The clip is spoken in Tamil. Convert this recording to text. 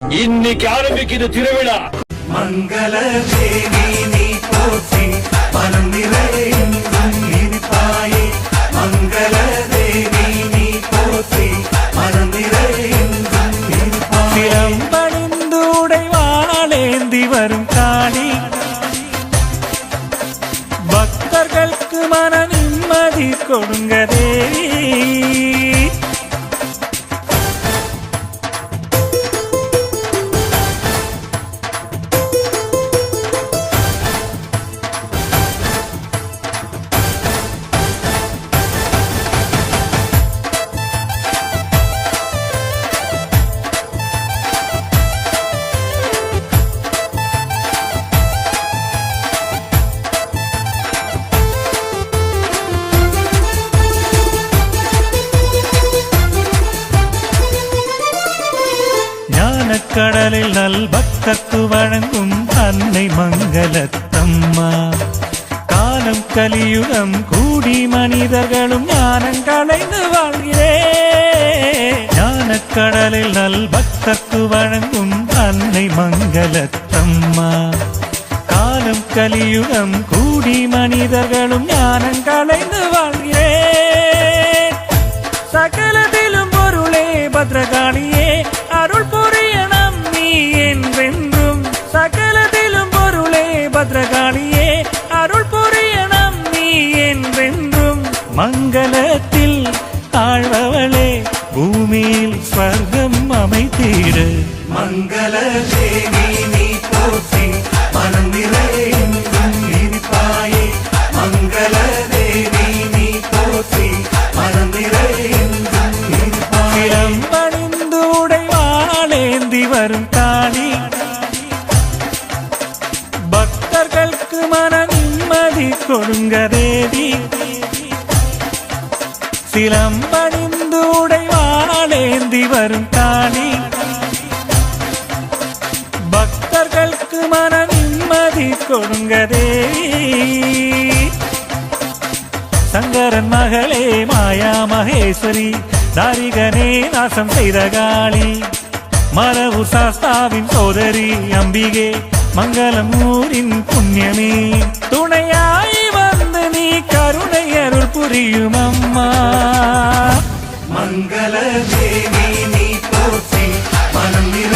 இன்னைக்கு ஆரம்பிக்குது திருவிழா. மங்கள தேவி நீ போற்றி மனம் நிறைந்தும் இருப்பாயே மங்கள தேவி நீ போற்றி இருப்பாயே சிலம்பணிந்து உடைவாளேந்தி வரும் காளி. பக்தர்களுக்கு மன நிம்மதி கொடுங்க தேவி. கடலில் நல் பக்தத்து வழங்கும் அன்னை மங்களத்தம்மா. காலம் கலியுகம் கூடி மனிதர்களும் ஞானம் கலைந்து வாழ்கிறே. ஞானக்கடலில் நல் பக்தத்து வழங்கும் அன்னை மங்களத்தம்மா. காலம் கலியுகம் கூடி மனிதர்களும் ஞானம் கலைந்து வாழ்கிறே. சகலத்திலும் பொருளே பத்ரக பூமியில் ஸ்வர்க்கம் அமைத்தீடு. மங்கள தேவி நீ போற்றி மனம் இருப்பாயே மங்கள தேவி நீ போற்றி மனம் இருப்பாயே சிலம்பணிந்து உடைவாளேந்தி வரும் காளி பக்தர்களுக்கு மன நிம்மதி கொடுங்க தேவி. சிலம்பணிந்து ஏந்தி வரும் காளி பக்தர்களுக்கு மன நிம்மதி கொடுங்க தேவி சங்கரன் மகளே மாயா மகேஸ்வரி தாரிகனே நாசம் செய்த காளி. மரபு சாஸ்தாவின் சோதரி அம்பிகே மங்களம் ஊரின் புண்ணியமே. துணையாய் வந்து நீ கருணை அருள் புரியும் அம்மா. மங்கள தேவி நீ போற்றி மனம் நிறை